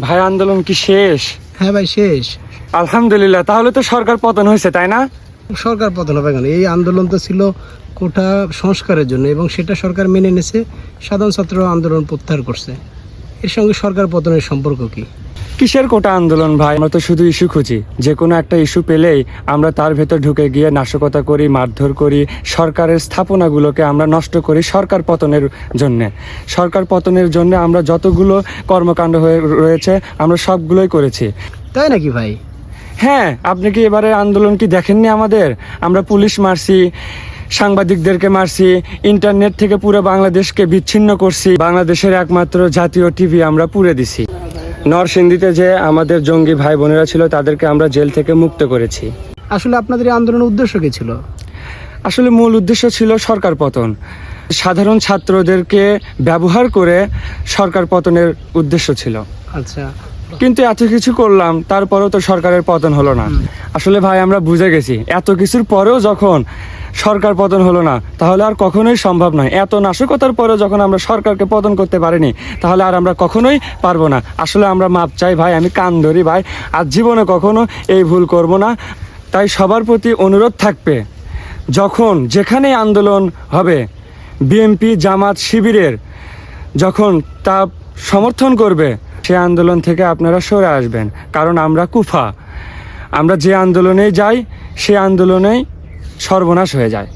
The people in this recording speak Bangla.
ভাই আন্দোলন কি শেষ? হ্যাঁ ভাই শেষ। আলহামদুলিল্লাহ তাহলে তো সরকার পতন হয়েছে তাই না? সরকার পতন হবে কেন? এই আন্দোলন তো ছিল কোটা সংস্কারের জন্য এবং সেটা সরকার মেনে নিয়েছে। সাধারণ ছাত্র আন্দোলন প্রত্যাহার করছে। এর সঙ্গে সরকার পতনের সম্পর্ক কি? কিসের কোটা আন্দোলন ভাই? আমরা তো শুধু ইস্যু খুঁজি। যে কোনো একটা ইস্যু পেলেই আমরা তার ভেতর ঢুকে গিয়ে নাশকতা করি মারধর করি সরকারের স্থাপনাগুলোকে আমরা নষ্ট করি সরকার পতনের জন্যে। সরকার পতনের জন্য আমরা যতগুলো কর্মকাণ্ড হয়ে রয়েছে আমরা সবগুলোই করেছি। তাই নাকি ভাই? হ্যাঁ আপনি কি এবারে আন্দোলন কি দেখেননি আমাদের? আমরা পুলিশ মারছি সাংবাদিকদেরকে মারছি ইন্টারনেট থেকে পুরো বাংলাদেশকে বিচ্ছিন্ন করছি। বাংলাদেশের একমাত্র জাতীয় টিভি আমরা পুড়ে দিছি। নরসিংদীতে যে আমাদের জঙ্গি ভাই বোনেরা ছিল তাদেরকে আমরা জেল থেকে মুক্ত করেছি। আসলে আপনাদের এই আন্দোলনের উদ্দেশ্য কি ছিল? আসলে মূল উদ্দেশ্য ছিল সরকার পতন। সাধারণ ছাত্রদেরকে ব্যবহার করে সরকার পতনের উদ্দেশ্য ছিল। আচ্ছা। কিন্তু এত কিছু করলাম তারপরেও তো সরকারের পতন হলো না। আসলে ভাই আমরা বুঝে গেছি এত কিছুর পরেও যখন সরকার পতন হলো না তাহলে আর কখনোই সম্ভব নয়। এত নাশকতার পরেও যখন আমরা সরকারকে পতন করতে পারিনি তাহলে আর আমরা কখনোই পারব না। আসলে আমরা মাপ চাই ভাই আমি কান ধরি ভাই আর জীবনে কখনো এই ভুল করব না। তাই সবার প্রতি অনুরোধ থাকবে যখন যেখানে আন্দোলন হবে বিএনপি জামাত শিবিরের যখন তা সমর্থন করবে সে আন্দোলন থেকে আপনারা সরে আসবেন, কারণ আমরা কুফা। আমরা যে আন্দোলনে যাই, সে আন্দোলনেই সর্বনাশ হয়ে যায়।